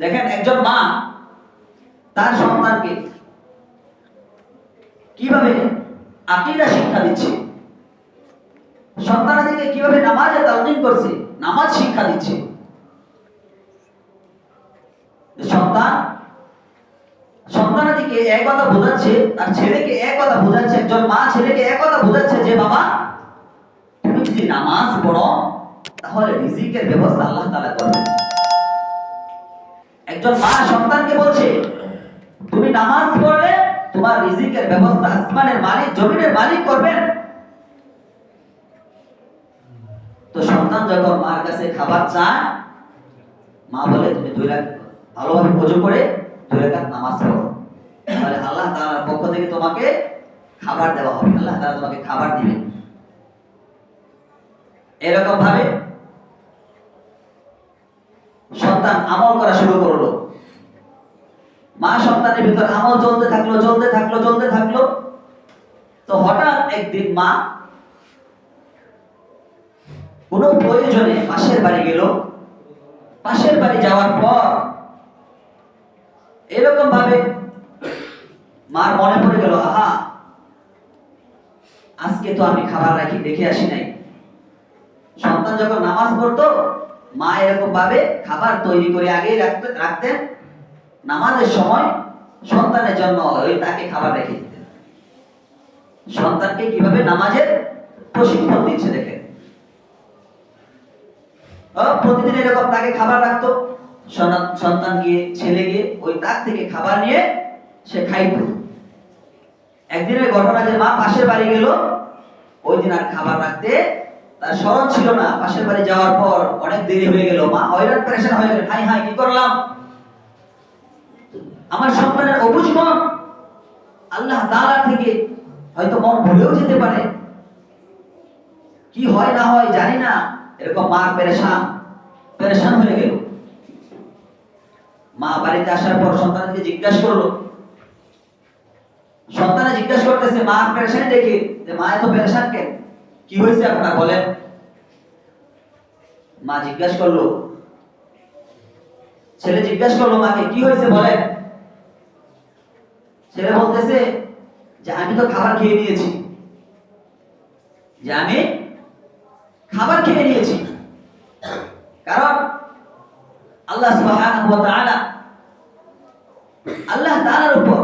দেখেন একজন মা, তার সন্তানকে কীভাবে আকিদা শিক্ষা দিচ্ছে? সন্তানাদিকে কীভাবে নামাজে তালমিন করছে? নামাজ শিক্ষা দিচ্ছে। সন্তান সন্তানাদিকে এক কথা বোঝাচ্ছে আর ছেলেকে এক কথা বোঝাচ্ছে, একজন মা ছেলেকে এক কথা বোঝাচ্ছে যে, বাবা, তুমি যদি নামাজ পড়ো, তাহলে রিজিকের ব্যবস্থা আল্লাহ তাআলা করবে। একজন মা সন্তানকে বলছে, তুমি নামাজ পড়লে তোমার রিজিকের ব্যবস্থা আসমানের মালিক, জমিনের মালিক করবেন তো সন্তান যখন মার কাছে খাবার চায়, মা বলে, তুমি দুই রাত ভালোভাবে পুজো করে দুই রাকাত নামাজ পড়ো। তাহলে আল্লাহ তাআলার পক্ষ থেকে তোমাকে খাবার দেওয়া হবে। আল্লাহ তাআলা তোমাকে খাবার দিবে এরকম ভাবে সন্তান আমল করা শুরু করল। মা সন্তানের ভিতর আমল চলতে থাকল চলতে থাকল চলতে থাকল। তো হঠাৎ একদিন মা কোনো প্রয়োজনে পাশের বাড়ি গেল। পাশের বাড়ি যাওয়ার পর এরকম ভাবে মার মনে পড়ে গেল, আহা, আজকে তো আমি খাবার রাখি, দেখে আসি নাই। সন্তান যখন নামাজ পড়তো মা এরকম ভাবে খাবার তৈরি করে রাখতে রাখতেন। নামাজের সময় সন্তানের জন্য ওই তাকে খাবার রেখে দিতেন। সন্তানকে কীভাবে নামাজের প্রশিক্ষণ দিচ্ছে দেখেন। ও, প্রতিদিন এরকম তাকে খাবার রাখতো। সনা- সন্তান গিয়ে ছেলে গিয়ে ওই তাক থেকে খাবার নিয়ে সে খাইত। একদিনের ঘটনা যে মা পাশের বাড়ি গেল ওই দিন আর খাবার রাখতে তার স্মরণ ছিল না। পাশের বাড়ি যাওয়ার পর অনেক দেরি হয়ে গেল। মা হয়রান, প্রেশান হয়ে গেল হাই হাই, কি করলাম? আমার সন্তানের অবুঝ মন আল্লাহ তাআলা থেকে হয়তো মন ভুলেও যেতে পারে। কি হয় না হয় জানি না। এরকম মা পেরেশান পেরেশান হয়ে গেল। মা বাড়িতে আসার পর সন্তানকে জিজ্ঞাসা করল। সন্তানে জিজ্ঞাসা করতেছে, মা পেরেশান দেখে? যে মা এত পেরেশান কেন? কি হয়েছে আপনার? বলেন। মা জিজ্ঞাসা করল। ছেলে জিজ্ঞাসা করল, মাকে, কি হয়েছে? বলেন। ছেলে বলতেছে যে, আমি তো খাবার খেয়ে নিয়েছি। যে, আমি খাবার খেয়ে নিয়েছি। কারণ আল্লাহ আল্লাহ তাআলার উপর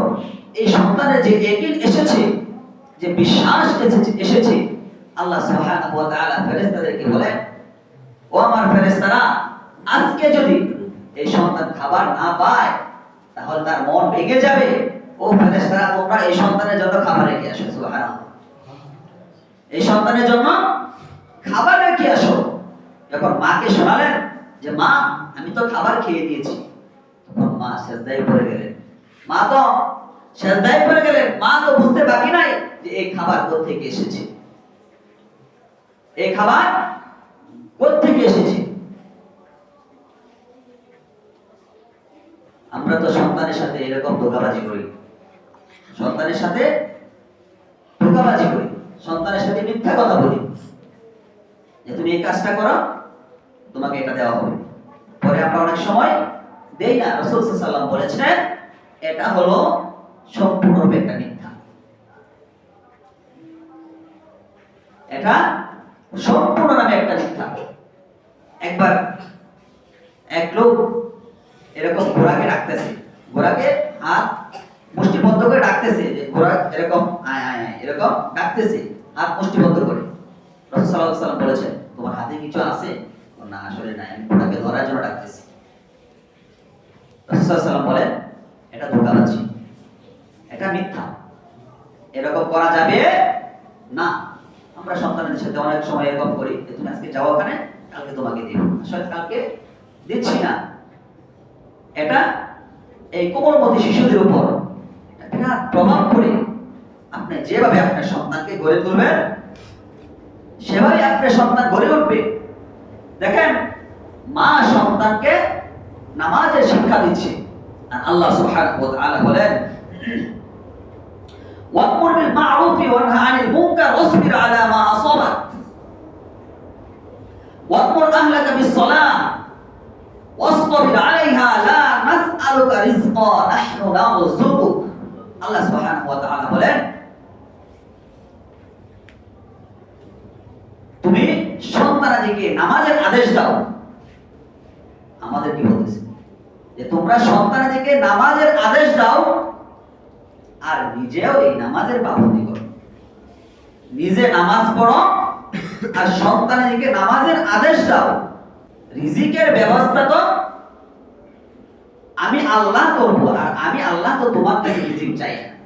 এই সন্তানের যে ইয়াকিন এসেছে, যে বিশ্বাস এসেছে আল্লাহ সুবহানাহু বলেন ও আমার ফেরেশতারা, আজকে যদি এই সন্তান খাবার না পায়, তাহলে তার মন ভেঙে যাবে। ও ফেরেশতারা, তোমরা এই সন্তানের জন্য খাবার রেখে আসো, সুবহানাল্লাহ। এই সন্তানের জন্য খাবার রেখে আসো। যখন মাকে শোনালেন যে, মা, আমি তো খাবার খেয়ে দিয়েছি। তখন মা সেজদায় পড়ে গেলেন। মা তো সেজদায় পড়ে গেলেন। মা তো বুঝতে বাকি নাই যে, এই খাবার কোথেকে এসেছে। এই খাবার কোথেকে এসেছে? আমরা তো সন্তানের সাথে এরকম ধোকাবাজি করি। সন্তানের সাথে ধোকাবাজি করি। সন্তানের সাথে মিথ্যা কথা বলি। যে তুমি এই কাজটা করো, তোমাকে এটা দেওয়া হবে। পরে আমরা অনেক সময় দেই না। রসুল সাল্লাম বলেছেন, এটা হলো সম্পূর্ণরূপে একটা মিথ্যা। এটা সম্পূর্ণ নামে একটা মিথ্যা একবার এক লোক এরকম ঘোড়াকে ডাকতেছে। ঘোড়াকে হাত মুষ্টিবদ্ধ করে ডাকতেছে যে ঘোড়া এরকম, আয় আয় আয়, এরকম ডাকতেছে, হাত মুষ্টিবদ্ধ করে। রসুল বলেছেন, তোমার হাতে কিছু আছে? না, আসলে নাই, আমি ঘোড়াকে ধরার জন্য ডাকতেছি। রসুল সাল্লাম বলেন, এটা ধোকাবাজি। এটা মিথ্যা। এরকম করা যাবে না। আমরা সন্তানদের সাথে অনেক সময় এরকম করি যে, তুমি আজকে যাও ওখানে, কালকে তোমাকে দিব। আসলে কালকে দিচ্ছি না। এটা এই কোমলমতি শিশুদের উপর বিরাট প্রভাব পড়ে। আপনি যেভাবে আপনার সন্তানকে গড়ে তুলবেন সেভাবে আপনার সন্তান গড়ে উঠবে। দেখেন, মা সন্তানকে নামাজের শিক্ষা দিচ্ছে। আর আল্লাহ সুবহানাহু ওয়া তাআলা বলেন ওয়াকুর বিল মা'রুফি ওয়ানহা আনিল মুনকার ওয়াসবির আলা আমালাকা বিসসালাহ ওয়াসবির আলাইহা, লা নাসআলুকা রিজকা, নাহনু নারযুকুক আল্লাহ সুবহানাহু ওয়া তাআলা বলেন, তুমি সন্তানাদিকে নামাজের আদেশ দাও। আমাদের কি বলতেছে? যে তোমরা সন্তানাদিকে নামাজের আদেশ দাও আর নিজেও এই নামাজের পাবন্দি করো। নিজে নামাজ পড়ো আর সন্তানাদিকে নামাজের আদেশ দাও। রিজিকের ব্যবস্থা তো আমি আল্লাহ করব, আর আমি আল্লাহ তো তোমার কাছে রিজিক চাই। না